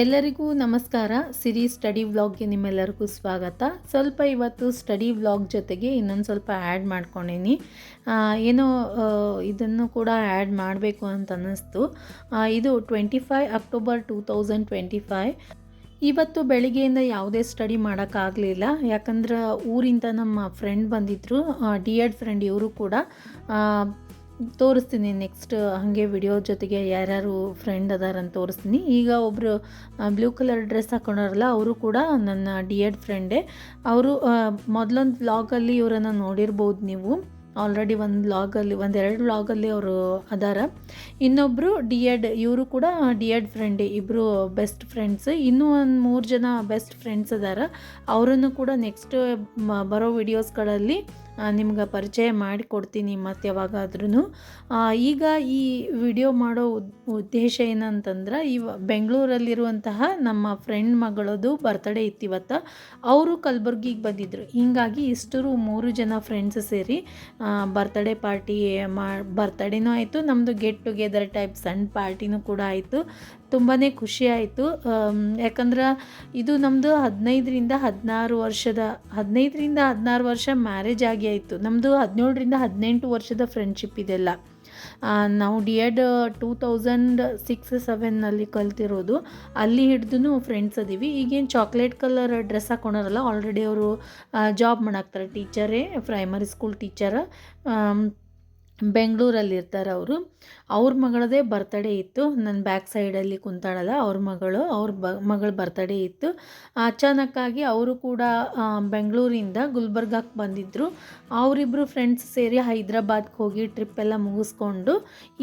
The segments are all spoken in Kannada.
ಎಲ್ಲರಿಗೂ ನಮಸ್ಕಾರ. ಸಿರಿ ಸ್ಟಡಿ ವ್ಲಾಗ್ಗೆ ನಿಮ್ಮೆಲ್ಲರಿಗೂ ಸ್ವಾಗತ. ಸ್ವಲ್ಪ ಇವತ್ತು ಸ್ಟಡಿ ವ್ಲಾಗ್ ಜೊತೆಗೆ ಇನ್ನೊಂದು ಸ್ವಲ್ಪ ಆ್ಯಡ್ ಮಾಡ್ಕೊಂಡೀನಿ. ಏನೋ ಇದನ್ನು ಕೂಡ ಆ್ಯಡ್ ಮಾಡಬೇಕು ಅಂತ ಅನ್ನಿಸ್ತು. ಇದು twenty five October two thousand twenty five. ಇವತ್ತು ಬೆಳಿಗ್ಗೆಯಿಂದ ಯಾವುದೇ ಸ್ಟಡಿ ಮಾಡೋಕ್ಕಾಗಲಿಲ್ಲ ಯಾಕಂದ್ರೆ ಊರಿಂದ ನಮ್ಮ ಫ್ರೆಂಡ್ ಬಂದಿದ್ದರು ಡಿ ಎಡ್ ಫ್ರೆಂಡ್ ಇವರು ಕೂಡ. ತೋರಿಸ್ತೀನಿ ನೆಕ್ಸ್ಟ್ ಹಾಗೆ ವಿಡಿಯೋ ಜೊತೆಗೆ ಯಾರ್ಯಾರು ಫ್ರೆಂಡ್ ಅದಾರಂತ ತೋರಿಸ್ತೀನಿ. ಈಗ ಒಬ್ಬರು ಬ್ಲೂ ಕಲರ್ ಡ್ರೆಸ್ ಹಾಕೊಂಡಾರಲ್ಲ, ಅವರು ಕೂಡ ನನ್ನ ಡಿ ಎಡ್ ಫ್ರೆಂಡೇ ಅವರು ಮೊದಲೊಂದು ವ್ಲಾಗಲ್ಲಿ ಇವರನ್ನು ನೋಡಿರ್ಬೋದು ನೀವು. ಆಲ್ರೆಡಿ ಒಂದು ವ್ಲಾಗಲ್ಲಿ ಒಂದೆರಡು ವ್ಲಾಗಲ್ಲಿ ಅವರು ಅದಾರ. ಇನ್ನೊಬ್ಬರು ಡಿ ಎಡ್ ಇವರು ಕೂಡ ಡಿ ಎಡ್ ಫ್ರೆಂಡೇ ಇಬ್ಬರು ಬೆಸ್ಟ್ ಫ್ರೆಂಡ್ಸ್ ಇನ್ನೂ ಒಂದು ಮೂರು ಜನ ಬೆಸ್ಟ್ ಫ್ರೆಂಡ್ಸ್ ಅದಾರ. ಅವರನ್ನು ಕೂಡ ನೆಕ್ಸ್ಟ್ ಬರೋ ವಿಡಿಯೋಸ್ಗಳಲ್ಲಿ ನಿಮ್ಗೆ ಪರಿಚಯ ಮಾಡಿಕೊಡ್ತೀನಿ ಮತ್ತು ಯಾವಾಗಾದ್ರೂ ಈಗ ಈ ವಿಡಿಯೋ ಮಾಡೋ ಉದ್- ಉದ್ದೇಶ ಏನಂತಂದ್ರೆ ಇವ ಬೆಂಗಳೂರಲ್ಲಿರುವಂತಹ ನಮ್ಮ ಫ್ರೆಂಡ್ ಮಗಳದು ಬರ್ತಡೇ ಇತ್ತು ಇವತ್ತು ಅವರು ಕಲಬುರ್ಗಿಗೆ ಬಂದಿದ್ದರು ಹೀಗಾಗಿ ಇಷ್ಟರು ಮೂರು ಜನ ಫ್ರೆಂಡ್ಸ್ ಸೇರಿ ಬರ್ತ್ಡೇ ಪಾರ್ಟಿ ಮಾ ಬರ್ತಡೇನೂ ಆಯಿತು ನಮ್ಮದು ಗೆಟ್ ಟುಗೆದರ್ ಟೈಪ್ ಸಣ್ಣ ಪಾರ್ಟಿನೂ ಕೂಡ ಆಯಿತು. ತುಂಬಾ ಖುಷಿ ಆಯಿತು. ಯಾಕಂದ್ರೆ ಇದು ನಮ್ಮದು ಹದಿನೈದರಿಂದ ಹದಿನಾರು ವರ್ಷದ, ಹದಿನೈದರಿಂದ ಹದಿನಾರು ವರ್ಷ ಮ್ಯಾರೇಜ್ ಆಗಿ ಆಯಿತು. ನಮ್ಮದು ಹದಿನೇಳರಿಂದ ಹದಿನೆಂಟು ವರ್ಷದ ಫ್ರೆಂಡ್ಶಿಪ್ ಇದೆಲ್ಲ. ನಾವು D Ed two thousand six ಸೆವೆನ್ನಲ್ಲಿ ಕಲ್ತಿರೋದು. ಅಲ್ಲಿ ಹಿಡ್ದು ಫ್ರೆಂಡ್ಸ್ ಅದೀವಿ. ಈಗೇನು ಚಾಕ್ಲೇಟ್ ಕಲರ್ ಡ್ರೆಸ್ ಹಾಕೊಂಡಾರಲ್ಲ ಆಲ್ರೆಡಿ ಅವರು ಜಾಬ್ ಮಾಡಾಕ್ತಾರೆ. ಟೀಚರೇ ಪ್ರೈಮರಿ ಸ್ಕೂಲ್ ಟೀಚರ ಬೆಂಗಳೂರಲ್ಲಿ ಇರ್ತಾರೆ ಅವರು. ಅವ್ರ ಮಗಳದೇ ಬರ್ತಡೇ ಇತ್ತು. ನನ್ನ ಬ್ಯಾಕ್ ಸೈಡಲ್ಲಿ ಕುಂತಾಳಲ್ಲ, ಅವ್ರ ಮಗಳು, ಅವ್ರ ಬ, ಮಗಳ ಬರ್ತಡೇ ಇತ್ತು. ಅಚಾನಕ್ಕಾಗಿ ಅವರು ಕೂಡ ಬೆಂಗಳೂರಿಂದ ಗುಲ್ಬರ್ಗಕ್ಕೆ ಬಂದಿದ್ದರು ಅವರಿಬ್ಬರು ಫ್ರೆಂಡ್ಸ್ ಸೇರಿ ಹೈದ್ರಾಬಾದ್ಗೆ ಹೋಗಿ ಟ್ರಿಪ್ ಎಲ್ಲ ಮುಗಿಸ್ಕೊಂಡು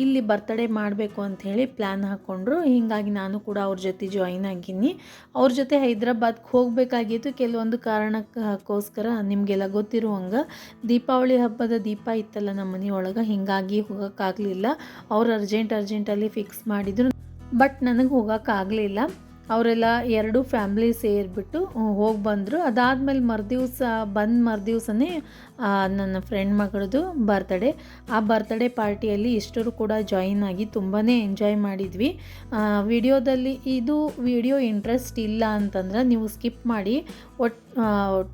ಇಲ್ಲಿ ಬರ್ತಡೇ ಮಾಡಬೇಕು ಅಂಥೇಳಿ ಪ್ಲ್ಯಾನ್ ಹಾಕ್ಕೊಂಡ್ರು ಹೀಗಾಗಿ ನಾನು ಕೂಡ ಅವ್ರ ಜೊತೆ ಜಾಯಿನ್ ಆಗಿನಿ. ಅವ್ರ ಜೊತೆ ಹೈದ್ರಾಬಾದ್ಗೆ ಹೋಗಬೇಕಾಗಿತ್ತು. ಕೆಲವೊಂದು ಕಾರಣಕ್ಕೋಸ್ಕರ ನಿಮಗೆಲ್ಲ ಗೊತ್ತಿರುವಂಗೆ ದೀಪಾವಳಿ ಹಬ್ಬದ ದೀಪ ಇತ್ತಲ್ಲ ನಮ್ಮ ಮನೆಯೊಳಗೆ ಹೀಗಾಗಿ ಹೋಗೋಕ್ಕಾಗಲಿಲ್ಲ. ಅವ್ರು ಅರ್ಜೆಂಟ್ ಅರ್ಜೆಂಟಲ್ಲಿ ಫಿಕ್ಸ್ ಮಾಡಿದರು. ಬಟ್ ನನಗೆ ಹೋಗೋಕ್ಕಾಗಲಿಲ್ಲ. ಅವರೆಲ್ಲ ಎರಡೂ ಫ್ಯಾಮ್ಲಿ ಸೇರಿಬಿಟ್ಟು ಹೋಗಿ ಬಂದರು. ಅದಾದಮೇಲೆ ಮರುದಿವ್ಸ, ಬಂದ ಮರುದಿವ್ಸನೇ ನನ್ನ ಫ್ರೆಂಡ್ ಮಗಳದು ಬರ್ತ್ಡೇ ಆ ಬರ್ತ್ಡೇ ಪಾರ್ಟಿಯಲ್ಲಿ ಇಷ್ಟರು ಕೂಡ ಜಾಯಿನ್ ಆಗಿ ತುಂಬಾ ಎಂಜಾಯ್ ಮಾಡಿದ್ವಿ. ವಿಡಿಯೋದಲ್ಲಿ ಇದು ವಿಡಿಯೋ ಇಂಟ್ರೆಸ್ಟ್ ಇಲ್ಲ ಅಂತಂದ್ರೆ ನೀವು ಸ್ಕಿಪ್ ಮಾಡಿ, ಒಟ್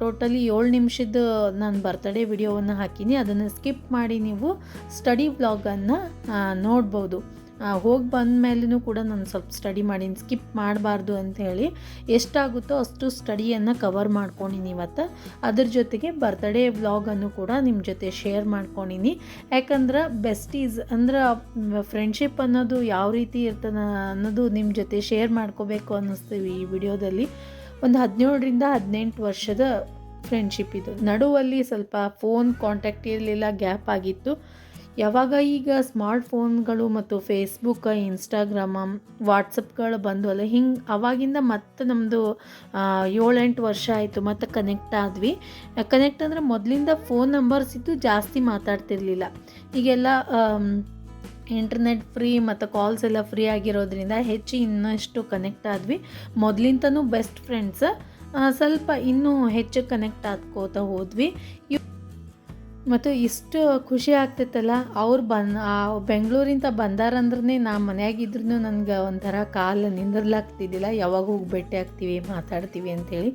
ಟೋಟಲಿ ಏಳು ನಿಮಿಷದ ನಾನು ಬರ್ತಡೇ ವಿಡಿಯೋವನ್ನು ಹಾಕೀನಿ. ಅದನ್ನು ಸ್ಕಿಪ್ ಮಾಡಿ ನೀವು ಸ್ಟಡಿ ವ್ಲಾಗನ್ನು ನೋಡ್ಬೋದು. ಹೋಗಿ ಬಂದ ಮೇಲೂ ಕೂಡ ನಾನು ಸ್ವಲ್ಪ ಸ್ಟಡಿ ಮಾಡೀನಿ. ಸ್ಕಿಪ್ ಮಾಡಬಾರ್ದು ಅಂಥೇಳಿ ಎಷ್ಟಾಗುತ್ತೋ ಅಷ್ಟು ಸ್ಟಡಿಯನ್ನು ಕವರ್ ಮಾಡ್ಕೊಂಡಿನಿ ಇವತ್ತು. ಅದ್ರ ಜೊತೆಗೆ ಬರ್ತ್ಡೇ ವ್ಲಾಗನ್ನು ಕೂಡ ನಿಮ್ಮ ಜೊತೆ ಶೇರ್ ಮಾಡ್ಕೊಂಡಿನಿ. ಯಾಕಂದ್ರೆ ಬೆಸ್ಟೀಸ್ ಅಂದ್ರೆ ಫ್ರೆಂಡ್ಶಿಪ್ ಅನ್ನೋದು ಯಾವ ರೀತಿ ಇರ್ತದ ಅನ್ನೋದು ನಿಮ್ಮ ಜೊತೆ ಶೇರ್ ಮಾಡ್ಕೋಬೇಕು ಅನ್ನಿಸ್ತೀವಿ ಈ ವಿಡಿಯೋದಲ್ಲಿ. ಒಂದು ಹದಿನೇಳರಿಂದ ಹದಿನೆಂಟು ವರ್ಷದ ಫ್ರೆಂಡ್ಶಿಪ್ ಇದು. ನಡುವಲ್ಲಿ ಸ್ವಲ್ಪ ಫೋನ್ ಕಾಂಟ್ಯಾಕ್ಟ್ ಇರಲಿಲ್ಲ ಗ್ಯಾಪ್ ಆಗಿತ್ತು. ಯಾವಾಗ ಈಗ ಸ್ಮಾರ್ಟ್ ಫೋನ್ಗಳು ಮತ್ತು ಫೇಸ್ಬುಕ್ ಇನ್ಸ್ಟಾಗ್ರಾಮ ವಾಟ್ಸಪ್ಗಳು ಬಂದವಲ್ಲ, ಹಿಂಗೆ ಅವಾಗಿಂದ ಮತ್ತೆ ನಮ್ಮದು ಏಳೆಂಟು ವರ್ಷ ಆಯಿತು ಮತ್ತು ಕನೆಕ್ಟ್ ಆದ್ವಿ. ಕನೆಕ್ಟ್ ಅಂದರೆ ಮೊದಲಿಂದ ಫೋನ್ ನಂಬರ್ಸ್ ಇದ್ದು ಜಾಸ್ತಿ ಮಾತಾಡ್ತಿರ್ಲಿಲ್ಲ. ಈಗೆಲ್ಲ ಇಂಟರ್ನೆಟ್ ಫ್ರೀ ಮತ್ತು ಕಾಲ್ಸ್ ಎಲ್ಲ ಫ್ರೀ ಆಗಿರೋದ್ರಿಂದ ಹೆಚ್ಚು ಇನ್ನಷ್ಟು ಕನೆಕ್ಟ್ ಆದ್ವಿ. ಮೊದಲಿಂದನೂ ಬೆಸ್ಟ್ ಫ್ರೆಂಡ್ಸ್ ಸ್ವಲ್ಪ ಇನ್ನೂ ಹೆಚ್ಚು ಕನೆಕ್ಟ್ ಆದ್ಕೋತ ಹೋದ್ವಿ. ಮತ್ತು ಇಷ್ಟು ಖುಷಿ ಆಗ್ತೈತಲ್ಲ ಅವ್ರು ಬನ್ ಬೆಂಗಳೂರಿಂದ ಬಂದಾರಂದ್ರೆ ನಾ ಮನೆಯಾಗಿದ್ರು ನನಗೆ ಒಂಥರ ಕಾಲು ನಿಂದಿರ್ಲಾಗ್ತಿದ್ದಿಲ್ಲ, ಯಾವಾಗ ಹೋಗಿ ಭೇಟಿ ಆಗ್ತೀವಿ, ಮಾತಾಡ್ತೀವಿ ಅಂಥೇಳಿ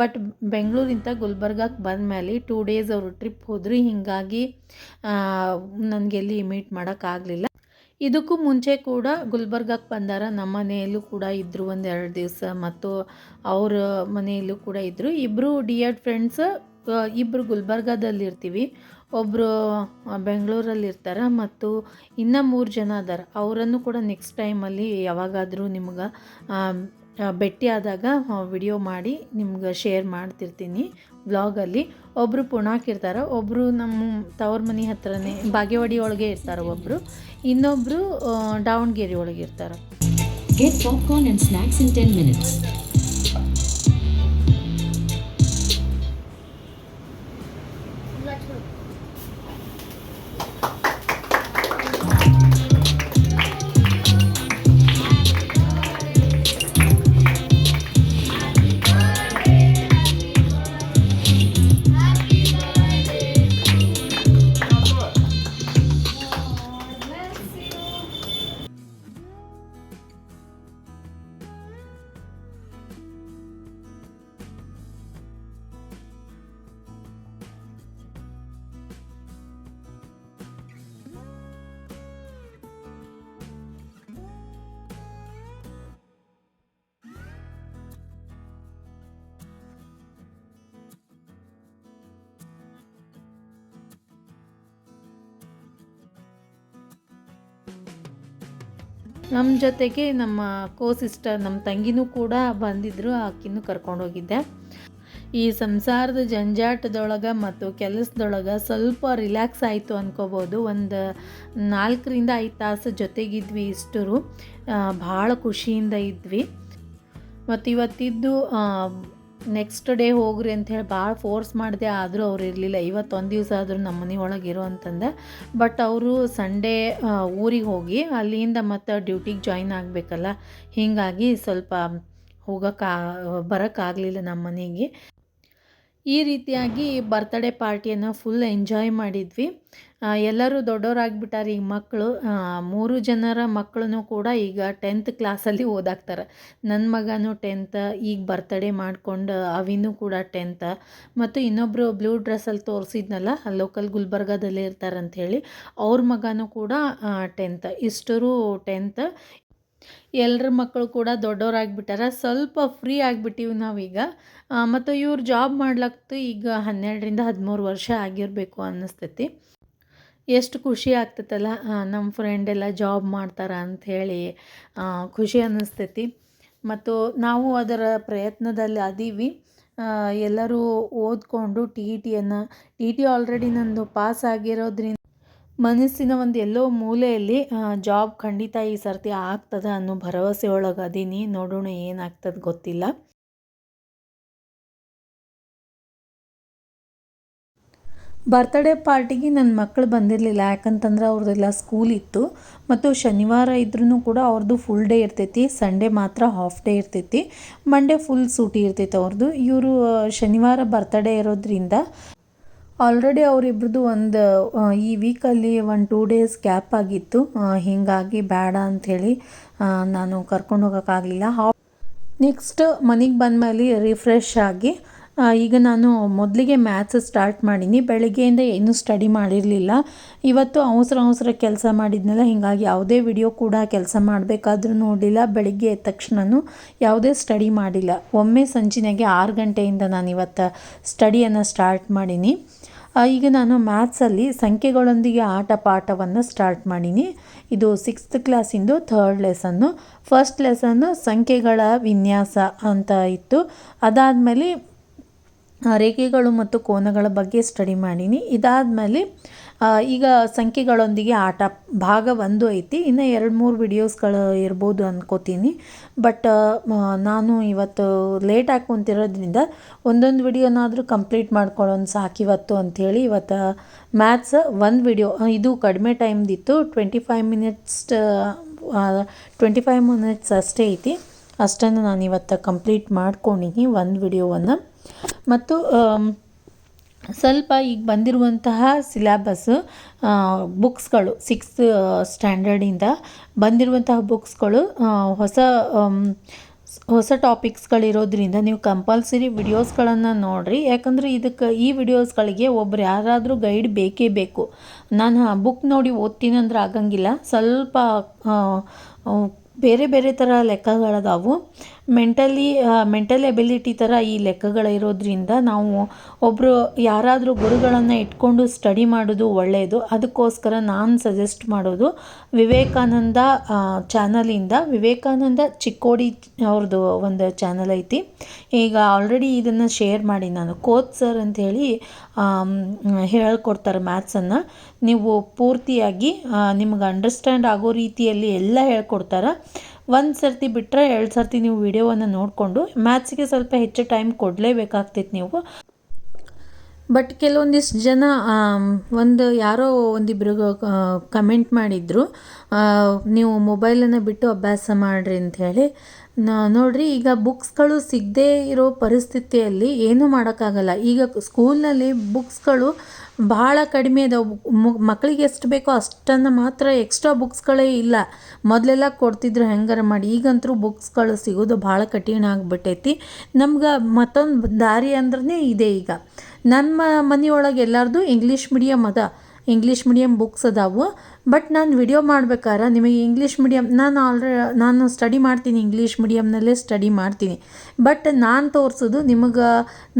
ಬಟ್ ಬೆಂಗಳೂರಿಂದ ಗುಲ್ಬರ್ಗಕ್ಕೆ ಬಂದಮೇಲೆ ಟೂ ಡೇಸ್ ಅವರು ಟ್ರಿಪ್ ಹೋದ್ರು, ಹೀಗಾಗಿ ನನಗೆ ಎಲ್ಲಿ ಮೀಟ್ ಮಾಡೋಕ್ಕಾಗಲಿಲ್ಲ ಇದಕ್ಕೂ ಮುಂಚೆ ಕೂಡ ಗುಲ್ಬರ್ಗಕ್ಕೆ ಬಂದಾರ, ನಮ್ಮ ಮನೆಯಲ್ಲೂ ಕೂಡ ಇದ್ದರು ಒಂದು ಎರಡು ದಿವಸ, ಮತ್ತು ಅವ್ರ ಮನೆಯಲ್ಲೂ ಕೂಡ ಇದ್ದರು ಇಬ್ಬರು ಡಿಯರ್ ಫ್ರೆಂಡ್ಸ್ ಇಬ್ಬರು ಗುಲ್ಬರ್ಗಾದಲ್ಲಿ ಇರ್ತೀವಿ. ಒಬ್ಬರು ಬೆಂಗಳೂರಲ್ಲಿ ಇರ್ತಾರೆ ಮತ್ತು ಇನ್ನೂ ಮೂರು ಜನ ಅದಾರ. ಅವರನ್ನು ಕೂಡ ನೆಕ್ಸ್ಟ್ ಟೈಮಲ್ಲಿ ಯಾವಾಗಾದರೂ ನಿಮ್ಗೆ ಭೇಟಿ ಆದಾಗ ವಿಡಿಯೋ ಮಾಡಿ ನಿಮ್ಗೆ ಶೇರ್ ಮಾಡ್ತಿರ್ತೀನಿ ಬ್ಲಾಗಲ್ಲಿ ಒಬ್ಬರು ಪುಣಾಕ್ ಇರ್ತಾರೆ ಒಬ್ಬರು ನಮ್ಮ ತವ್ರ ಮನೆ ಹತ್ರನೇ ಬಾಗೇವಾಡಿ ಒಳಗೆ ಇರ್ತಾರೆ ಒಬ್ಬರು ಇನ್ನೊಬ್ಬರು ದಾವಣಗೆರೆ ಒಳಗೆ ಇರ್ತಾರೆ. ನಮ್ಮ ಜೊತೆಗೆ ನಮ್ಮ ಕೋ ಸಿಸ್ಟರ್ ನಮ್ಮ ತಂಗಿನೂ ಕೂಡ ಬಂದಿದ್ದರು ಆಕಿನೂ ಕರ್ಕೊಂಡೋಗಿದ್ದೆ ಈ ಸಂಸಾರದ ಜಂಜಾಟದೊಳಗೆ ಮತ್ತು ಕೆಲಸದೊಳಗೆ ಸ್ವಲ್ಪ ರಿಲ್ಯಾಕ್ಸ್ ಆಯಿತು ಅನ್ಕೋಬೋದು. ಒಂದು ನಾಲ್ಕರಿಂದ ಐದು ತಾಸು ಜೊತೆಗಿದ್ವಿ ಇಷ್ಟರು. ಭಾಳ ಖುಷಿಯಿಂದ ಇದ್ವಿ. ಮತ್ತು ಇವತ್ತಿದ್ದು ನೆಕ್ಸ್ಟ್ ಡೇ ಹೋಗ್ರಿ ಅಂತ ಹೇಳಿ ಭಾಳ ಫೋರ್ಸ್ ಮಾಡಿದೆ. ಆದರೂ ಅವ್ರು ಇರಲಿಲ್ಲ. ಇವತ್ತೊಂದು ದಿವಸ ಆದರೂ ನಮ್ಮ ಮನೆ ಒಳಗೆ ಇರೋ ಅಂತಂದೆ. ಬಟ್ ಅವರು ಸಂಡೇ ಊರಿಗೆ ಹೋಗಿ ಅಲ್ಲಿಂದ ಮತ್ತು ಡ್ಯೂಟಿಗೆ ಜಾಯಿನ್ ಆಗಬೇಕಲ್ಲ. ಹೀಗಾಗಿ ಸ್ವಲ್ಪ ಹೋಗೋಕ್ಕೆ ಬರೋಕ್ಕಾಗಲಿಲ್ಲ ನಮ್ಮ ಮನೆಗೆ. ಈ ರೀತಿಯಾಗಿ ಬರ್ತ್ಡೇ ಪಾರ್ಟಿಯನ್ನು ಫುಲ್ ಎಂಜಾಯ್ ಮಾಡಿದ್ವಿ. ಎಲ್ಲರೂ ದೊಡ್ಡವರಾಗ್ಬಿಟ್ಟಾರೆ ಈಗ ಮಕ್ಕಳು. ಮೂರು ಜನರ ಮಕ್ಕಳು ಕೂಡ ಈಗ ಟೆಂತ್ ಕ್ಲಾಸಲ್ಲಿ ಓದಾಕ್ತಾರೆ. ನನ್ನ ಮಗನೂ ಟೆಂತ್ ಈಗ ಬರ್ತಡೇ ಮಾಡ್ಕೊಂಡು ಅವಿನೂ ಕೂಡ ಟೆಂತ ಮತ್ತು ಇನ್ನೊಬ್ಬರು ಬ್ಲೂ ಡ್ರೆಸ್ಸಲ್ಲಿ ತೋರಿಸಿದ್ನಲ್ಲ ಲೋಕಲ್ ಗುಲ್ಬರ್ಗಾದಲ್ಲೇ ಇರ್ತಾರಂಥೇಳಿ ಅವ್ರ ಮಗನೂ ಕೂಡ ಟೆಂತ್ ಇಷ್ಟರು ಟೆಂತ್ ಎಲ್ಲರ ಮಕ್ಕಳು ಕೂಡ ದೊಡ್ಡವರಾಗ್ಬಿಟ್ಟಾರ ಸ್ವಲ್ಪ ಫ್ರೀ ಆಗಿಬಿಟ್ಟಿವಿ ನಾವೀಗ. ಮತ್ತು ಇವ್ರು ಜಾಬ್ ಮಾಡ್ಲಕ್ತು ಈಗ ಹನ್ನೆರಡರಿಂದ ಹದಿಮೂರು ವರ್ಷ ಆಗಿರಬೇಕು ಅನ್ನಿಸ್ತೈತಿ. ಎಷ್ಟು ಖುಷಿ ಆಗ್ತೈತಲ್ಲ ನಮ್ಮ ಫ್ರೆಂಡ್ ಎಲ್ಲ ಜಾಬ್ ಮಾಡ್ತಾರ ಅಂಥೇಳಿ ಖುಷಿ ಅನ್ನಿಸ್ತೈತಿ. ಮತ್ತು ನಾವು ಅದರ ಪ್ರಯತ್ನದಲ್ಲಿ ಅದೀವಿ. ಎಲ್ಲರೂ ಓದ್ಕೊಂಡು ಟಿ ಇ ಟಿಯನ್ನು ಟಿ ಇ ಟಿ ಆಲ್ರೆಡಿ ನಂದು ಪಾಸ್ ಆಗಿರೋದ್ರಿಂದ ಮನಸ್ಸಿನ ಒಂದು ಎಲ್ಲೋ ಮೂಲೆಯಲ್ಲಿ ಜಾಬ್ ಖಂಡಿತ ಈ ಸರ್ತಿ ಆಗ್ತದ ಅನ್ನೋ ಭರವಸೆ ಒಳಗೆ ಅದೀನಿ. ನೋಡೋಣ ಏನಾಗ್ತದೆ ಗೊತ್ತಿಲ್ಲ. ಬರ್ತ್ಡೇ ಪಾರ್ಟಿಗೆ ನನ್ನ ಮಕ್ಕಳು ಬಂದಿರಲಿಲ್ಲ. ಯಾಕಂತಂದ್ರೆ ಅವ್ರದ್ದೆಲ್ಲ ಸ್ಕೂಲ್ ಇತ್ತು. ಮತ್ತು ಶನಿವಾರ ಇದ್ರೂ ಕೂಡ ಅವ್ರದ್ದು ಫುಲ್ ಡೇ ಇರ್ತೈತಿ. ಸಂಡೇ ಮಾತ್ರ ಹಾಫ್ ಡೇ ಇರ್ತೈತಿ. ಮಂಡೇ ಫುಲ್ ಸೂಟಿ ಇರ್ತೈತಿ ಅವ್ರದ್ದು ಇವರು ಶನಿವಾರ ಬರ್ತ್ಡೇ ಇರೋದ್ರಿಂದ ಆಲ್ರೆಡಿ ಅವರಿಬ್ರದ್ದು ಒಂದು ಈ ವೀಕಲ್ಲಿ ಒಂದು ಟೂ ಡೇಸ್ ಗ್ಯಾಪ್ ಆಗಿತ್ತು. ಹೀಗಾಗಿ ಬೇಡ ಅಂಥೇಳಿ ನಾನು ಕರ್ಕೊಂಡು ಹೋಗೋಕ್ಕಾಗಲಿಲ್ಲ. ಹಾ ನೆಕ್ಸ್ಟ್ ಮನೆಗೆ ಬಂದಮೇಲೆ ರಿಫ್ರೆಶ್ ಆಗಿ ಈಗ ನಾನು ಮೊದಲಿಗೆ ಮ್ಯಾಥ್ಸ್ ಸ್ಟಾರ್ಟ್ ಮಾಡೀನಿ. ಬೆಳಗ್ಗೆಯಿಂದ ಏನೂ ಸ್ಟಡಿ ಮಾಡಿರಲಿಲ್ಲ. ಇವತ್ತು ಅವಸರ ಅವಸರ ಕೆಲಸ ಮಾಡಿದ್ನಲ್ಲ, ಹೀಗಾಗಿ ಯಾವುದೇ ವಿಡಿಯೋ ಕೂಡ ಕೆಲಸ ಮಾಡಬೇಕಾದ್ರೂ ನೋಡಲಿಲ್ಲ. ಬೆಳಿಗ್ಗೆ ಎದ್ದ ತಕ್ಷಣನೂ ಯಾವುದೇ ಸ್ಟಡಿ ಮಾಡಿಲ್ಲ. ಒಮ್ಮೆ ಸಂಜೆನಾಗೆ ಆರು ಗಂಟೆಯಿಂದ ನಾನು ಇವತ್ತು ಸ್ಟಡಿಯನ್ನು ಸ್ಟಾರ್ಟ್ ಮಾಡೀನಿ. ಈಗ ನಾನು ಮ್ಯಾಥ್ಸಲ್ಲಿ ಸಂಖ್ಯೆಗಳೊಂದಿಗೆ ಆಟ ಪಾಠವನ್ನು ಸ್ಟಾರ್ಟ್ ಮಾಡೀನಿ. ಇದು ಸಿಕ್ಸ್ತ್ ಕ್ಲಾಸಿಂದು ಥರ್ಡ್ ಲೆಸನ್ನು ಫಸ್ಟ್ ಲೆಸನ್ನು ಸಂಖ್ಯೆಗಳ ವಿನ್ಯಾಸ ಅಂತ ಇತ್ತು. ಅದಾದಮೇಲೆ ರೇಖೆಗಳು ಮತ್ತು ಕೋನಗಳ ಬಗ್ಗೆ ಸ್ಟಡಿ ಮಾಡೀನಿ. ಇದಾದಮೇಲೆ ಈಗ ಸಂಖ್ಯೆಗಳೊಂದಿಗೆ ಆಟ ಭಾಗ ಒಂದು ಐತಿ. ಇನ್ನು ಎರಡು ಮೂರು ವಿಡಿಯೋಸ್ಗಳು ಇರ್ಬೋದು ಅಂದ್ಕೋತೀನಿ ಬಟ್ ನಾನು ಇವತ್ತು ಲೇಟ್ ಕುಂತಿರೋದ್ರಿಂದ ಒಂದೊಂದು ವಿಡಿಯೋನಾದರೂ ಕಂಪ್ಲೀಟ್ ಮಾಡ್ಕೊಳ್ಳೋಣ ಸಾಕಿವತ್ತು ಅಂಥೇಳಿ ಇವತ್ತು ಮ್ಯಾಥ್ಸ್ ಒಂದು ವಿಡಿಯೋ ಇದು ಕಡಿಮೆ ಟೈಮ್ದಿತ್ತು twenty five minutes twenty five minutes ಅಷ್ಟೇ ಐತಿ. ಅಷ್ಟನ್ನು ನಾನು ಇವತ್ತು ಕಂಪ್ಲೀಟ್ ಮಾಡ್ಕೊಂಡೀನಿ ಒಂದು ವಿಡಿಯೋವನ್ನು ಮತ್ತು ಸ್ವಲ್ಪ ಈಗ ಬಂದಿರುವಂತಹ ಸಿಲೆಬಸ್ಸು ಬುಕ್ಸ್ಗಳು ಸಿಕ್ಸ್ತ್ ಸ್ಟ್ಯಾಂಡರ್ಡಿಂದ ಬಂದಿರುವಂತಹ ಬುಕ್ಸ್ಗಳು ಹೊಸ ಹೊಸ ಟಾಪಿಕ್ಸ್ಗಳಿರೋದ್ರಿಂದ ನೀವು ಕಂಪಲ್ಸರಿ ವಿಡಿಯೋಸ್ಗಳನ್ನು ನೋಡಿರಿ. ಯಾಕಂದರೆ ಇದಕ್ಕೆ, ಈ ವಿಡಿಯೋಸ್ಗಳಿಗೆ ಒಬ್ರು ಯಾರಾದರೂ ಗೈಡ್ ಬೇಕೇ ಬೇಕು. ನಾನು ಬುಕ್ ನೋಡಿ ಓದ್ತೀನಿ ಅಂದ್ರೆ ಆಗಂಗಿಲ್ಲ. ಸ್ವಲ್ಪ ಬೇರೆ ಬೇರೆ ಥರ ಲೆಕ್ಕಗಳದಾವು. ಮೆಂಟಲಿ ಮೆಂಟಲ್ ಎಬಿಲಿಟಿ ಥರ ಈ ಲೆಕ್ಕಗಳಿರೋದ್ರಿಂದ ನಾವು ಒಬ್ಬರು ಯಾರಾದರೂ ಗುರುಗಳನ್ನು ಇಟ್ಕೊಂಡು ಸ್ಟಡಿ ಮಾಡೋದು ಒಳ್ಳೆಯದು ಅದಕ್ಕೋಸ್ಕರ ನಾನು ಸಜೆಸ್ಟ್ ಮಾಡೋದು ವಿವೇಕಾನಂದ ಚಾನಲಿಂದ. ವಿವೇಕಾನಂದ ಚಿಕ್ಕೋಡಿ ಅವ್ರದ್ದು ಒಂದು ಚಾನಲ್ ಐತಿ. ಈಗ ಆಲ್ರೆಡಿ ಇದನ್ನು ಶೇರ್ ಮಾಡಿ ನಾನು. ಕೋಚ್ ಸರ್ ಅಂಥೇಳಿ ಹೇಳ್ಕೊಡ್ತಾರೆ ಮ್ಯಾಥ್ಸನ್ನು ನೀವು ಪೂರ್ತಿಯಾಗಿ ನಿಮ್ಗೆ ಅಂಡರ್ಸ್ಟ್ಯಾಂಡ್ ಆಗೋ ರೀತಿಯಲ್ಲಿ ಎಲ್ಲ ಹೇಳ್ಕೊಡ್ತಾರೆ. ಒಂದು ಸರ್ತಿ ಬಿಟ್ಟರೆ ಎರಡು ಸರ್ತಿ ನೀವು ವಿಡಿಯೋವನ್ನು ನೋಡಿಕೊಂಡು ಮ್ಯಾಥ್ಸ್ಗೆ ಸ್ವಲ್ಪ ಹೆಚ್ಚು ಟೈಮ್ ಕೊಡಲೇಬೇಕಾಗ್ತಿತ್ತು ನೀವು. ಬಟ್ ಕೆಲವೊಂದಿಷ್ಟು ಜನ ಒಂದು ಯಾರೋ ಒಂದಿಬ್ರು ಕಮೆಂಟ್ ಮಾಡಿದರು ನೀವು ಮೊಬೈಲನ್ನು ಬಿಟ್ಟು ಅಭ್ಯಾಸ ಮಾಡಿರಿ ಅಂಥೇಳಿ ನೋಡ್ರಿ, ಈಗ ಬುಕ್ಸ್ಗಳು ಸಿಗದೇ ಇರೋ ಪರಿಸ್ಥಿತಿಯಲ್ಲಿ ಏನೂ ಮಾಡೋಕ್ಕಾಗಲ್ಲ. ಈಗ ಸ್ಕೂಲ್ನಲ್ಲಿ ಬುಕ್ಸ್ಗಳು ಭಾಳ ಕಡಿಮೆ ಇದಾವೆ ಮಕ್ಕಳಿಗೆ ಎಷ್ಟು ಬೇಕೋ ಅಷ್ಟನ್ನು ಮಾತ್ರ ಎಕ್ಸ್ಟ್ರಾ ಬುಕ್ಸ್ಗಳೇ ಇಲ್ಲ. ಮೊದಲೆಲ್ಲ ಕೊಡ್ತಿದ್ರು ಹೆಂಗಾರ ಮಾಡಿ. ಈಗಂತೂ ಬುಕ್ಸ್ಗಳು ಸಿಗೋದು ಭಾಳ ಕಠಿಣ ಆಗಿಬಿಟ್ಟೈತಿ. ನಮ್ಗೆ ಮತ್ತೊಂದು ದಾರಿ ಅಂದ್ರೆ ಇದೆ ಈಗ. ನಮ್ಮ ಮನೆಯೊಳಗೆ ಎಲ್ಲರದು ಇಂಗ್ಲೀಷ್ ಮೀಡಿಯಮ್ ಅದ. ಇಂಗ್ಲೀಷ್ ಮೀಡಿಯಮ್ ಬುಕ್ಸ್ ಅದಾವು. ಬಟ್ ನಾನು ವಿಡಿಯೋ ಮಾಡ್ಬೇಕಾದ್ರೆ ನಿಮಗೆ ಇಂಗ್ಲೀಷ್ ಮೀಡಿಯಮ್ ನಾನು ಆಲ್ರೆ ನಾನು ಸ್ಟಡಿ ಮಾಡ್ತೀನಿ ಇಂಗ್ಲೀಷ್ ಮೀಡಿಯಮ್ನಲ್ಲೇ ಸ್ಟಡಿ ಮಾಡ್ತೀನಿ. ಬಟ್ ನಾನು ತೋರಿಸೋದು ನಿಮಗೆ,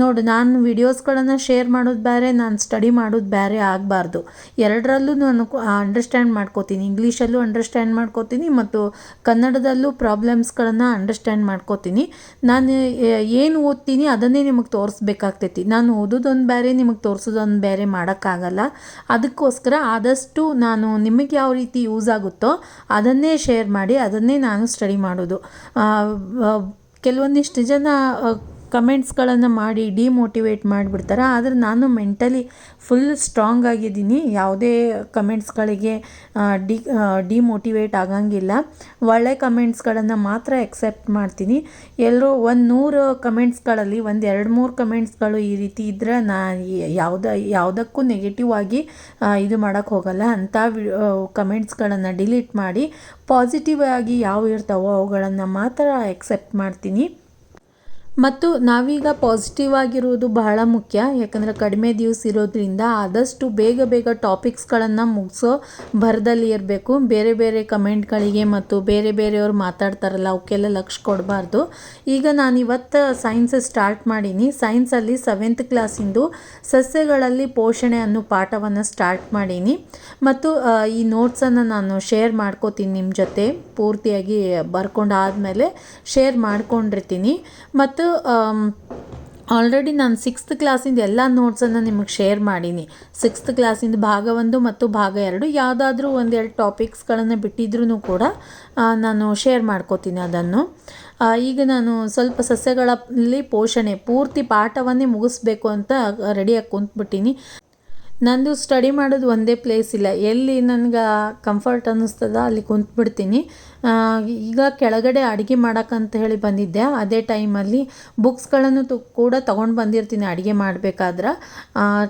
ನೋಡು ನಾನು ವಿಡಿಯೋಸ್ಗಳನ್ನು ಶೇರ್ ಮಾಡೋದು ಬೇರೆ ನಾನು ಸ್ಟಡಿ ಮಾಡೋದು ಬೇರೆ ಆಗಬಾರ್ದು. ಎರಡರಲ್ಲೂ ನಾನು ಅಂಡರ್ಸ್ಟ್ಯಾಂಡ್ ಮಾಡ್ಕೋತೀನಿ. ಇಂಗ್ಲೀಷಲ್ಲೂ ಅಂಡರ್ಸ್ಟ್ಯಾಂಡ್ ಮಾಡ್ಕೋತೀನಿ ಮತ್ತು ಕನ್ನಡದಲ್ಲೂ ಪ್ರಾಬ್ಲಮ್ಸ್ಗಳನ್ನು ಅಂಡರ್ಸ್ಟ್ಯಾಂಡ್ ಮಾಡ್ಕೋತೀನಿ. ನಾನು ಏನು ಓದ್ತೀನಿ ಅದನ್ನೇ ನಿಮಗೆ ತೋರಿಸ್ಬೇಕಾಗ್ತೈತಿ. ನಾನು ಓದೋದೊಂದು ಬೇರೆ ನಿಮಗೆ ತೋರಿಸೋದೊಂದು ಬೇರೆ ಮಾಡೋಕ್ಕಾಗಲ್ಲ. ಅದಕ್ಕೋಸ್ಕರ ಆದಷ್ಟು ನಾನು ನಿಮಗೆ ಯಾವ ರೀತಿ ಯೂಸ್ ಆಗುತ್ತೋ ಅದನ್ನೇ ಶೇರ್ ಮಾಡಿ ಅದನ್ನೇ ನಾನು ಸ್ಟಡಿ ಮಾಡೋದು. ಕೆಲವೊಂದಿಷ್ಟು ಜನ ಕಮೆಂಟ್ಸ್ಗಳನ್ನು ಮಾಡಿ ಡಿಮೋಟಿವೇಟ್ ಮಾಡಿಬಿಡ್ತಾರೆ? ಆದರೆ ನಾನು ಮೆಂಟಲಿ ಫುಲ್ ಸ್ಟ್ರಾಂಗ್ ಆಗಿದ್ದೀನಿ. ಯಾವುದೇ ಕಮೆಂಟ್ಸ್ಗಳಿಗೆ ಡಿ ಡಿಮೋಟಿವೇಟ್ ಆಗಂಗಿಲ್ಲ. ಒಳ್ಳೆ ಕಮೆಂಟ್ಸ್ಗಳನ್ನು ಮಾತ್ರ ಎಕ್ಸೆಪ್ಟ್ ಮಾಡ್ತೀನಿ. ಎಲ್ಲರೂ ಒಂದು ನೂರು ಕಮೆಂಟ್ಸ್ಗಳಲ್ಲಿ, ಒಂದು ಎರಡು ಮೂರು ಕಮೆಂಟ್ಸ್ಗಳು ಈ ರೀತಿ ಇದ್ದರೆ ನಾ ಯಾವುದ, ಯಾವುದಕ್ಕೂ ನೆಗೆಟಿವ್ ಆಗಿ ಇದು ಮಾಡೋಕ್ಕೆ ಹೋಗಲ್ಲ. ಅಂಥ ವಿ ಕಮೆಂಟ್ಸ್ಗಳನ್ನು ಡಿಲೀಟ್ ಮಾಡಿ, ಪಾಸಿಟಿವ್ ಆಗಿ ಯಾವ ಇರ್ತಾವೋ ಅವುಗಳನ್ನು ಮಾತ್ರ ಎಕ್ಸೆಪ್ಟ್ ಮಾಡ್ತೀನಿ. ಮತ್ತು ನಾವೀಗ ಪಾಸಿಟಿವ್ ಆಗಿರುವುದು ಬಹಳ ಮುಖ್ಯ. ಯಾಕಂದರೆ ಕಡಿಮೆ ದಿವಸ ಇರೋದ್ರಿಂದ ಆದಷ್ಟು ಬೇಗ ಬೇಗ ಟಾಪಿಕ್ಸ್ಗಳನ್ನು ಮುಗಿಸೋ ಭರದಲ್ಲಿ ಇರಬೇಕು. ಬೇರೆ ಬೇರೆ ಕಮೆಂಟ್ಗಳಿಗೆ ಮತ್ತು ಬೇರೆ ಬೇರೆಯವ್ರು ಮಾತಾಡ್ತಾರಲ್ಲ ಅವಕ್ಕೆಲ್ಲ ಲಕ್ಷ ಕೊಡಬಾರ್ದು. ಈಗ ನಾನು ಇವತ್ತು ಸೈನ್ಸ್ ಸ್ಟಾರ್ಟ್ ಮಾಡೀನಿ. ಸೈನ್ಸಲ್ಲಿ ಸೆವೆಂತ್ ಕ್ಲಾಸಿಂದು ಸಸ್ಯಗಳಲ್ಲಿ ಪೋಷಣೆ ಅನ್ನೋ ಪಾಠವನ್ನು ಸ್ಟಾರ್ಟ್ ಮಾಡೀನಿ. ಮತ್ತು ಈ ನೋಟ್ಸನ್ನು ನಾನು ಶೇರ್ ಮಾಡ್ಕೋತೀನಿ ನಿಮ್ಮ ಜೊತೆ. ಪೂರ್ತಿಯಾಗಿ ಬರ್ಕೊಂಡು ಆದಮೇಲೆ ಶೇರ್ ಮಾಡ್ಕೊಂಡಿರ್ತೀನಿ. ಮತ್ತು ಆಲ್ರೆಡಿ ನಾನು ಸಿಕ್ಸ್ತ್ ಕ್ಲಾಸಿಂದ ಎಲ್ಲ ನೋಟ್ಸನ್ನು ನಿಮಗೆ ಶೇರ್ ಮಾಡೀನಿ. ಸಿಕ್ಸ್ತ್ ಕ್ಲಾಸಿಂದ ಭಾಗ ಒಂದು ಮತ್ತು ಭಾಗ ಎರಡು ಯಾವುದಾದ್ರೂ ಒಂದೆರಡು ಟಾಪಿಕ್ಸ್ಗಳನ್ನು ಬಿಟ್ಟಿದ್ರೂ ಕೂಡ ನಾನು ಶೇರ್ ಮಾಡ್ಕೋತೀನಿ ಅದನ್ನು. ಈಗ ನಾನು ಸ್ವಲ್ಪ ಸಸ್ಯಗಳಲ್ಲಿ ಪೋಷಣೆ, ಪೂರ್ತಿ ಪಾಠವನ್ನೇ ಮುಗಿಸ್ಬೇಕು ಅಂತ ರೆಡಿಯಾಗಿ ಕುಂತ್ಬಿಟ್ಟಿನಿ. ನಂದು ಸ್ಟಡಿ ಮಾಡೋದು ಒಂದೇ ಪ್ಲೇಸ್ ಇಲ್ಲ. ಎಲ್ಲಿ ನನಗೆ ಕಂಫರ್ಟ್ ಅನ್ನಿಸ್ತದ ಅಲ್ಲಿ ಕುಂತ್ಬಿಡ್ತೀನಿ. ಈಗ ಕೆಳಗಡೆ ಅಡುಗೆ ಮಾಡೋಕ್ಕಂತ ಹೇಳಿ ಬಂದಿದ್ದೆ. ಅದೇ ಟೈಮಲ್ಲಿ ಬುಕ್ಸ್ಗಳನ್ನು ತು, ಕೂಡ ತೊಗೊಂಡು ಬಂದಿರ್ತೀನಿ ಅಡುಗೆ ಮಾಡಬೇಕಾದ್ರೆ.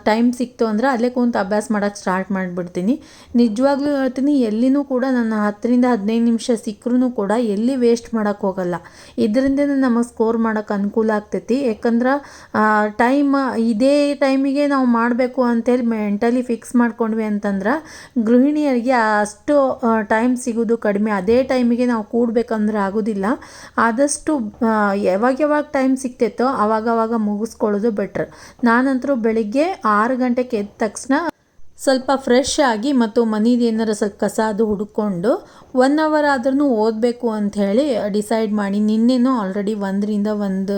ಟೈಮ್ ಸಿಕ್ತು ಅಂದ್ರೆ ಅಲ್ಲೇ ಕೂತು ಅಭ್ಯಾಸ ಮಾಡೋಕ್ಕೆ ಸ್ಟಾರ್ಟ್ ಮಾಡಿಬಿಡ್ತೀನಿ. ನಿಜವಾಗ್ಲೂ ಹೇಳ್ತೀನಿ, ಎಲ್ಲಿನೂ ಕೂಡ ನನ್ನ ಹತ್ತರಿಂದ ಹದಿನೈದು ನಿಮಿಷ ಸಿಕ್ಕರೂ ಕೂಡ ಎಲ್ಲಿ ವೇಸ್ಟ್ ಮಾಡೋಕ್ಕೆ ಹೋಗಲ್ಲ. ಇದರಿಂದ ನಮಗೆ ಸ್ಕೋರ್ ಮಾಡೋಕ್ಕೆ ಅನುಕೂಲ ಆಗ್ತೈತಿ. ಯಾಕಂದ್ರೆ ಟೈಮ್ ಇದೇ ಟೈಮಿಗೆ ನಾವು ಮಾಡಬೇಕು ಅಂತೇಳಿ ಮೆಂಟಲಿ ಫಿಕ್ಸ್ ಮಾಡ್ಕೊಂಡ್ವಿ ಅಂತಂದ್ರೆ ಗೃಹಿಣಿಯರಿಗೆ ಅಷ್ಟು ಟೈಮ್ ಸಿಗೋದು ಕಡಿಮೆ. ಅದೇ ಟೈಮಿಗೆ ನಾವು ಕೂಡಬೇಕಂದ್ರೆ ಆಗೋದಿಲ್ಲ. ಆದಷ್ಟು ಯಾವಾಗ ಯಾವಾಗ ಟೈಮ್ ಸಿಗ್ತೈತೋ ಆವಾಗ ಮುಗಿಸ್ಕೊಳ್ಳೋದು ಬೆಟ್ರ್ ನಾನಂತರೂ ಬೆಳಿಗ್ಗೆ ಆರು ಗಂಟೆಗೆ ಎದ್ದ ತಕ್ಷಣ ಸ್ವಲ್ಪ ಫ್ರೆಶ್ ಆಗಿ ಮತ್ತು ಮನೇದು ಏನಾರ ಸ್ವಲ್ಪ ಕಸ ಅದು ಹುಡುಕೊಂಡು ಒನ್ ಅವರ್ ಆದ್ರೂ ಓದಬೇಕು ಹೇಳಿ ಡಿಸೈಡ್ ಮಾಡಿ ನಿನ್ನೆನೂ ಆಲ್ರೆಡಿ ಒಂದರಿಂದ ಒಂದು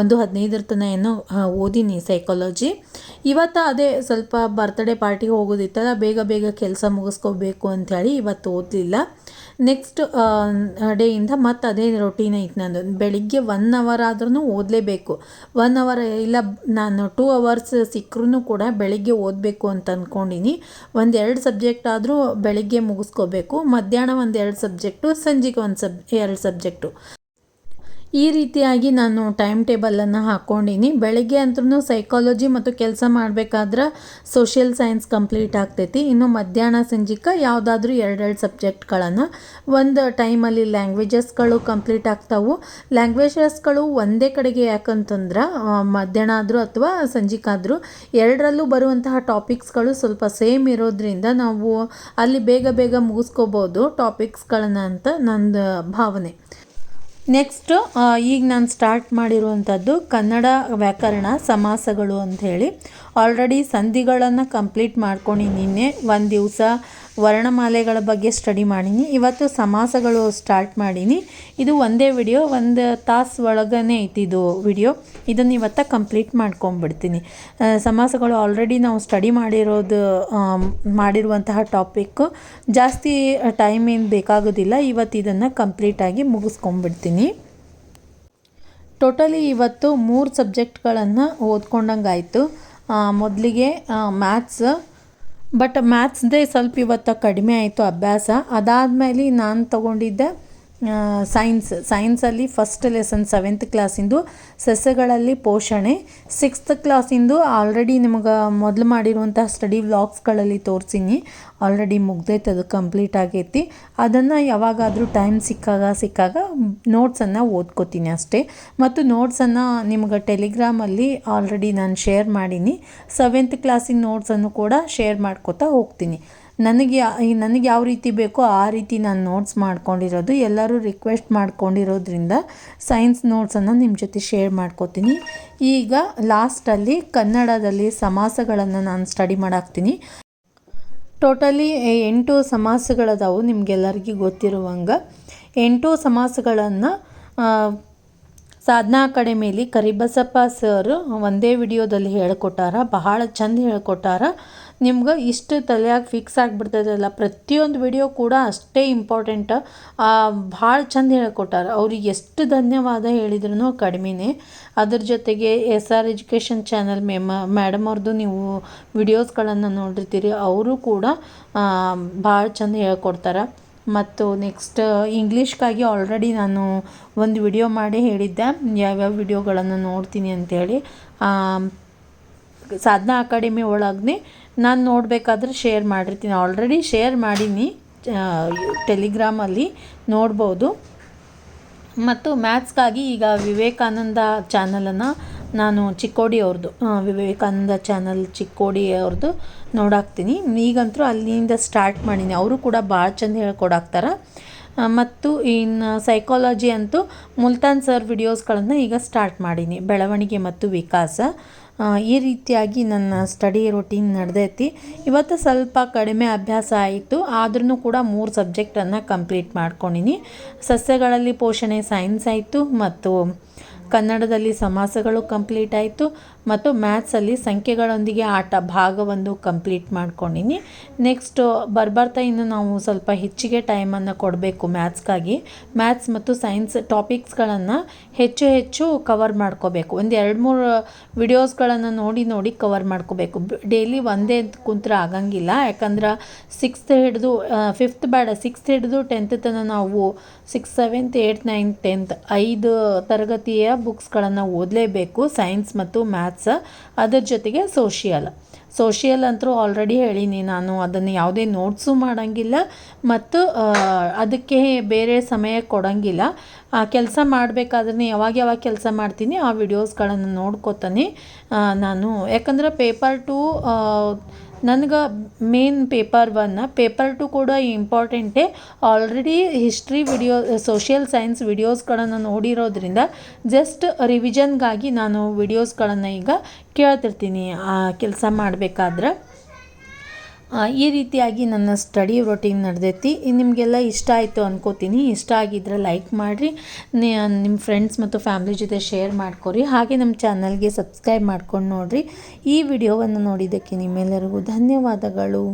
ಒಂದು ಹದಿನೈದರ ತನಕ ಏನೋ ಓದಿನಿ ಸೈಕಾಲಜಿ ಇವತ್ತು ಅದೇ ಸ್ವಲ್ಪ ಬರ್ತ್ಡೇ ಪಾರ್ಟಿಗೆ ಹೋಗೋದಿತ್ತಲ್ಲ, ಬೇಗ ಬೇಗ ಕೆಲಸ ಮುಗಿಸ್ಕೋಬೇಕು ಅಂಥೇಳಿ ಇವತ್ತು ಓದಲಿಲ್ಲ. ನೆಕ್ಸ್ಟ್ ಡೇಯಿಂದ ಮತ್ತೆ ಅದೇ ರೊಟೀನ್ ಐತೆ ನಂದು. ಬೆಳಿಗ್ಗೆ ಒನ್ ಅವರ್ ಆದ್ರೂ ಓದಲೇಬೇಕು. ಒನ್ ಅವರ್ ಇಲ್ಲ, ನಾನು ಟೂ ಅವರ್ಸ್ ಸಿಕ್ಕರೂ ಕೂಡ ಬೆಳಿಗ್ಗೆ ಓದಬೇಕು ಅಂತ ಅಂದ್ಕೊಂಡಿನಿ ಒಂದೆರಡು ಸಬ್ಜೆಕ್ಟ್ ಆದರೂ ಬೆಳಿಗ್ಗೆ ಮುಗಿಸ್ಕೋಬೇಕು. ಮಧ್ಯಾಹ್ನ ಒಂದು ಎರಡು ಸಬ್ಜೆಕ್ಟು ಸಂಜೆಗೆ ಒಂದು ಸಬ್ ಎರಡು ಸಬ್ಜೆಕ್ಟು ಈ ರೀತಿಯಾಗಿ ನಾನು ಟೈಮ್ ಟೇಬಲನ್ನು ಹಾಕ್ಕೊಂಡಿನಿ ಬೆಳಗ್ಗೆ ಅಂತೂ ಸೈಕಾಲಜಿ ಮತ್ತು ಕೆಲಸ ಮಾಡಬೇಕಾದ್ರೆ ಸೋಷಿಯಲ್ ಸೈನ್ಸ್ ಕಂಪ್ಲೀಟ್ ಆಗ್ತೈತಿ. ಇನ್ನು ಮಧ್ಯಾಹ್ನ ಸಂಜಿಕ ಯಾವುದಾದ್ರೂ ಎರಡೆರಡು ಸಬ್ಜೆಕ್ಟ್ಗಳನ್ನು ಒಂದು ಟೈಮಲ್ಲಿ ಲ್ಯಾಂಗ್ವೇಜಸ್ಗಳು ಕಂಪ್ಲೀಟ್ ಆಗ್ತಾವು. ಲ್ಯಾಂಗ್ವೇಜಸ್ಗಳು ಒಂದೇ ಕಡೆಗೆ ಯಾಕಂತಂದ್ರೆ ಮಧ್ಯಾಹ್ನ ಆದರೂ ಅಥವಾ ಸಂಜಿಕಾದರೂ ಎರಡರಲ್ಲೂ ಬರುವಂತಹ ಟಾಪಿಕ್ಸ್ಗಳು ಸ್ವಲ್ಪ ಸೇಮ್ ಇರೋದ್ರಿಂದ ನಾವು ಅಲ್ಲಿ ಬೇಗ ಬೇಗ ಮುಗಿಸ್ಕೋಬೋದು ಟಾಪಿಕ್ಸ್ಗಳನ್ನು ಅಂತ ನಂದು ಭಾವನೆ. ನೆಕ್ಸ್ಟು ಈಗ ನಾನು ಸ್ಟಾರ್ಟ್ ಮಾಡಿರುವಂಥದ್ದು ಕನ್ನಡ ವ್ಯಾಕರಣ ಸಮಾಸಗಳು ಅಂಥೇಳಿ. ಆಲ್ರೆಡಿ ಸಂಧಿಗಳನ್ನು ಕಂಪ್ಲೀಟ್ ಮಾಡ್ಕೊಂಡು ನಿನ್ನೆ. ಒಂದು ದಿವಸ ವರ್ಣಮಾಲೆಗಳ ಬಗ್ಗೆ ಸ್ಟಡಿ ಮಾಡೀನಿ. ಇವತ್ತು ಸಮಾಸಗಳು ಸ್ಟಾರ್ಟ್ ಮಾಡೀನಿ. ಇದು ಒಂದೇ ವಿಡಿಯೋ, ಒಂದು ತಾಸು ಒಳಗನೆ ಐತಿದು ವಿಡಿಯೋ. ಇದನ್ನು ಇವತ್ತ ಕಂಪ್ಲೀಟ್ ಮಾಡ್ಕೊಂಬಿಡ್ತೀನಿ. ಸಮಾಸಗಳು ಆಲ್ರೆಡಿ ನಾವು ಸ್ಟಡಿ ಮಾಡಿರೋದು ಮಾಡಿರುವಂತಹ ಟಾಪಿಕ್ಕು ಜಾಸ್ತಿ ಟೈಮ್ ಏನು ಬೇಕಾಗೋದಿಲ್ಲ. ಇವತ್ತು ಇದನ್ನು ಕಂಪ್ಲೀಟಾಗಿ ಮುಗಿಸ್ಕೊಂಬಿಡ್ತೀನಿ. ಟೋಟಲಿ ಇವತ್ತು ಮೂರು ಸಬ್ಜೆಕ್ಟ್ಗಳನ್ನು ಓದ್ಕೊಂಡಂಗೆ ಆಯಿತು ಮೊದಲಿಗೆ ಮ್ಯಾಥ್ಸ್ ಬಟ್ ಮ್ಯಾಥ್ಸ್ದೇ ಸ್ವಲ್ಪ ಇವತ್ತು ಕಡಿಮೆ ಆಯಿತು ಅಭ್ಯಾಸ. ಅದಾದ್ಮೇಲೆ ನಾನು ತಗೊಂಡಿದ್ದೆ ಸೈನ್ಸ್ ಸೈನ್ಸಲ್ಲಿ ಫಸ್ಟ್ ಲೆಸನ್ ಸೆವೆಂತ್ ಕ್ಲಾಸಿಂದು ಸಸ್ಯಗಳಲ್ಲಿ ಪೋಷಣೆ. ಸಿಕ್ಸ್ತ್ ಕ್ಲಾಸಿಂದು ಆಲ್ರೆಡಿ ನಿಮಗೆ ಮೊದಲು ಮಾಡಿರುವಂತಹ ಸ್ಟಡಿ ವ್ಲಾಗ್ಸ್ಗಳಲ್ಲಿ ತೋರಿಸೀನಿ. ಆಲ್ರೆಡಿ ಮುಗ್ದೈತೆ ಅದು ಕಂಪ್ಲೀಟ್ ಆಗೈತಿ. ಅದನ್ನು ಯಾವಾಗಾದರೂ ಟೈಮ್ ಸಿಕ್ಕಾಗ ಸಿಕ್ಕಾಗ ನೋಟ್ಸನ್ನು ಓದ್ಕೋತೀನಿ ಅಷ್ಟೇ. ಮತ್ತು ನೋಟ್ಸನ್ನು ನಿಮ್ಗೆ ಟೆಲಿಗ್ರಾಮಲ್ಲಿ ಆಲ್ರೆಡಿ ನಾನು ಶೇರ್ ಮಾಡೀನಿ. ಸೆವೆಂತ್ ಕ್ಲಾಸಿನ ನೋಟ್ಸನ್ನು ಕೂಡ ಶೇರ್ ಮಾಡ್ಕೋತಾ ಹೋಗ್ತೀನಿ. ನನಗೆ ನನಗೆ ಯಾವ ರೀತಿ ಬೇಕೋ ಆ ರೀತಿ ನಾನು ನೋಟ್ಸ್ ಮಾಡ್ಕೊಂಡಿರೋದು. ಎಲ್ಲರೂ ರಿಕ್ವೆಸ್ಟ್ ಮಾಡ್ಕೊಂಡಿರೋದ್ರಿಂದ ಸೈನ್ಸ್ ನೋಟ್ಸನ್ನು ನಿಮ್ಮ ಜೊತೆ ಶೇರ್ ಮಾಡ್ಕೋತೀನಿ. ಈಗ ಲಾಸ್ಟಲ್ಲಿ ಕನ್ನಡದಲ್ಲಿ ಸಮಾಸಗಳನ್ನು ನಾನು ಸ್ಟಡಿ ಮಾಡಾಕ್ತೀನಿ. ಟೋಟಲಿ ಎಂಟು ಸಮಾಸಗಳದಾವು ನಿಮಗೆಲ್ಲರಿಗೂ ಗೊತ್ತಿರುವಂಗ. ಎಂಟು ಸಮಾಸಗಳನ್ನು ಸಾಧನಾ ಅಕಾಡೆಮಿಯಲ್ಲಿ ಕರಿಬಸಪ್ಪ ಸರ್ ಒಂದೇ ವಿಡಿಯೋದಲ್ಲಿ ಹೇಳ್ಕೊಟ್ಟಾರ. ಬಹಳ ಚಂದ ಹೇಳ್ಕೊಟ್ಟಾರ. ನಿಮ್ಗೆ ಇಷ್ಟು ತಲೆಯಾಗ ಫಿಕ್ಸ್ ಆಗಿಬಿಡ್ತದಲ್ಲ ಪ್ರತಿಯೊಂದು ವಿಡಿಯೋ ಕೂಡ ಅಷ್ಟೇ ಇಂಪಾರ್ಟೆಂಟ್ ಭಾಳ ಚಂದ ಹೇಳ್ಕೊಟ್ಟಾರ. ಅವ್ರಿಗೆ ಎಷ್ಟು ಧನ್ಯವಾದ ಹೇಳಿದ್ರು ಕಡಿಮೆನೇ. ಅದ್ರ ಜೊತೆಗೆ ಎಸ್ ಆರ್ ಎಜುಕೇಷನ್ ಚಾನಲ್ ಮೇಮ ಮೇಡಮ್ ಅವ್ರದ್ದು ನೀವು ವಿಡಿಯೋಸ್ಗಳನ್ನು ನೋಡಿರ್ತೀರಿ, ಅವರು ಕೂಡ ಭಾಳ ಚಂದ ಹೇಳ್ಕೊಡ್ತಾರೆ. ಮತ್ತು ನೆಕ್ಸ್ಟ್ ಇಂಗ್ಲೀಷ್ಗಾಗಿ ಆಲ್ರೆಡಿ ನಾನು ಒಂದು ವಿಡಿಯೋ ಮಾಡಿ ಹೇಳಿದ್ದೆ. ಯಾವ್ಯಾವ ವಿಡಿಯೋಗಳನ್ನು ನೋಡ್ತೀನಿ ಅಂಥೇಳಿ ಸಾಧನಾ ಅಕಾಡೆಮಿ ಒಳಗೆ ನಾನು ನೋಡಬೇಕಾದ್ರೆ ಶೇರ್ ಮಾಡಿರ್ತೀನಿ. ಆಲ್ರೆಡಿ ಶೇರ್ ಮಾಡೀನಿ. ಟೆಲಿಗ್ರಾಮಲ್ಲಿ ನೋಡ್ಬೋದು. ಮತ್ತು ಮ್ಯಾಥ್ಸ್ಗಾಗಿ ಈಗ ವಿವೇಕಾನಂದ ಚಾನಲನ್ನು ನಾನು ಚಿಕ್ಕೋಡಿ ಅವ್ರದ್ದು ವಿವೇಕಾನಂದ ಚಾನಲ್ ಚಿಕ್ಕೋಡಿ ಅವ್ರದ್ದು ನೋಡಾಕ್ತೀನಿ. ಈಗಂತೂ ಅಲ್ಲಿಂದ ಸ್ಟಾರ್ಟ್ ಮಾಡೀನಿ. ಅವರು ಕೂಡ ಭಾಳ ಚಂದ ಹೇಳ್ಕೊಡಾಕ್ತಾರೆ. ಮತ್ತು ಇನ್ನು ಸೈಕಾಲಜಿ ಅಂತೂ ಮುಲ್ತಾನ್ ಸರ್ ವಿಡಿಯೋಸ್ಗಳನ್ನು ಈಗ ಸ್ಟಾರ್ಟ್ ಮಾಡೀನಿ. ಬೆಳವಣಿಗೆ ಮತ್ತು ವಿಕಾಸ. ಈ ರೀತಿಯಾಗಿ ನನ್ನ ಸ್ಟಡಿ ರೊಟೀನ್ ನಡೆದೈತಿ. ಇವತ್ತು ಸ್ವಲ್ಪ ಕಡಿಮೆ ಅಭ್ಯಾಸ ಆಯಿತು. ಆದ್ರೂ ಕೂಡ ಮೂರು ಸಬ್ಜೆಕ್ಟನ್ನು ಕಂಪ್ಲೀಟ್ ಮಾಡ್ಕೊಂಡಿನಿ. ಸಸ್ಯಗಳಲ್ಲಿ ಪೋಷಣೆ ಸೈನ್ಸ್ ಆಯಿತು ಮತ್ತು ಕನ್ನಡದಲ್ಲಿ ಸಮಾಸಗಳು ಕಂಪ್ಲೀಟ್ ಆಯಿತು. ಮತ್ತು ಮ್ಯಾಥ್ಸಲ್ಲಿ ಸಂಖ್ಯೆಗಳೊಂದಿಗೆ ಆಟ ಭಾಗವನ್ನು ಕಂಪ್ಲೀಟ್ ಮಾಡ್ಕೊಂಡಿನಿ. ನೆಕ್ಸ್ಟ್ ಬರ್ಬರ್ತಾ ಇನ್ನು ನಾವು ಸ್ವಲ್ಪ ಹೆಚ್ಚಿಗೆ ಟೈಮನ್ನು ಕೊಡಬೇಕು ಮ್ಯಾಥ್ಸ್ಗಾಗಿ ಮ್ಯಾಥ್ಸ್ ಮತ್ತು ಸೈನ್ಸ್ ಟಾಪಿಕ್ಸ್ಗಳನ್ನು ಹೆಚ್ಚು ಹೆಚ್ಚು ಕವರ್ ಮಾಡ್ಕೋಬೇಕು. ಒಂದು ಎರಡು ಮೂರು ವಿಡಿಯೋಸ್ಗಳನ್ನು ನೋಡಿ ನೋಡಿ ಕವರ್ ಮಾಡ್ಕೋಬೇಕು. ಡೈಲಿ ಒಂದೇ ಕುಂತ್ರೆ ಆಗಂಗಿಲ್ಲ. ಯಾಕಂದ್ರೆ ಸಿಕ್ಸ್ತ್ ಹಿಡಿದು ಫಿಫ್ತ್ ಬೇಡ ಸಿಕ್ಸ್ತ್ ಹಿಡಿದು ಟೆಂತ್ ತನಕ ನಾವು six seventh eight ninth tenth ಐದು ತರಗತಿಯ ಬುಕ್ಸ್ಗಳನ್ನು ಓದಲೇಬೇಕು. ಸೈನ್ಸ್ ಮತ್ತು ಮ್ಯಾಥ್ಸ್ ಅದರ ಜೊತೆಗೆ ಸೋಷಿಯಲ್ ಸೋಷಿಯಲ್ ಅಂತೂ ಆಲ್ರೆಡಿ ಹೇಳೀನಿ ನಾನು, ಅದನ್ನು ಯಾವುದೇ ನೋಟ್ಸು ಮಾಡೋಂಗಿಲ್ಲ ಮತ್ತು ಅದಕ್ಕೆ ಬೇರೆ ಸಮಯ ಕೊಡೋಂಗಿಲ್ಲ. ಕೆಲಸ ಮಾಡಬೇಕಾದ್ರೆ ಯಾವಾಗ ಯಾವಾಗ ಕೆಲಸ ಮಾಡ್ತೀನಿ ಆ ವಿಡಿಯೋಸ್ಗಳನ್ನು ನೋಡ್ಕೋತಾನೆ. ನಾನು, ಯಾಕಂದ್ರೆ ಪೇಪರ್ ಟು ನನಗೆ ಮೇನ್ ಪೇಪರ್ ಒನ್ನ ಪೇಪರ್ ಟು ಕೂಡ ಇಂಪಾರ್ಟೆಂಟೇ already history video social science ವಿಡಿಯೋಸ್ಗಳನ್ನು ನೋಡಿರೋದ್ರಿಂದ ಜಸ್ಟ್ ರಿವಿಷನ್ಗಾಗಿ ನಾನು ವಿಡಿಯೋಸ್ಗಳನ್ನು ಈಗ ಕೇಳ್ತಿರ್ತೀನಿ, ಆ, ಕೆಲಸ ಮಾಡಬೇಕಾದ್ರೆ ಆ, ಈ ರೀತಿಯಾಗಿ ನನ್ನ ಸ್ಟಡಿ ರೊಟೀನ್ ನಡೆದೈತಿ. ನಿಮಗೆಲ್ಲ ಇಷ್ಟ ಆಯಿತು ಅನ್ಕೋತೀನಿ. ಇಷ್ಟ ಆಗಿದ್ರೆ ಲೈಕ್ ಮಾಡಿರಿ. ನಿಮ್ಮ ಫ್ರೆಂಡ್ಸ್ ಮತ್ತು ಫ್ಯಾಮ್ಲಿ ಜೊತೆ ಶೇರ್ ಮಾಡ್ಕೊರಿ. ಹಾಗೆ ನಮ್ಮ ಚಾನಲ್ಗೆ ಸಬ್ಸ್ಕ್ರೈಬ್ ಮಾಡ್ಕೊಂಡು ನೋಡಿರಿ. ಈ ವಿಡಿಯೋವನ್ನು ನೋಡಿದ್ದಕ್ಕೆ ನಿಮ್ಮೆಲ್ಲರಿಗೂ ಧನ್ಯವಾದಗಳು.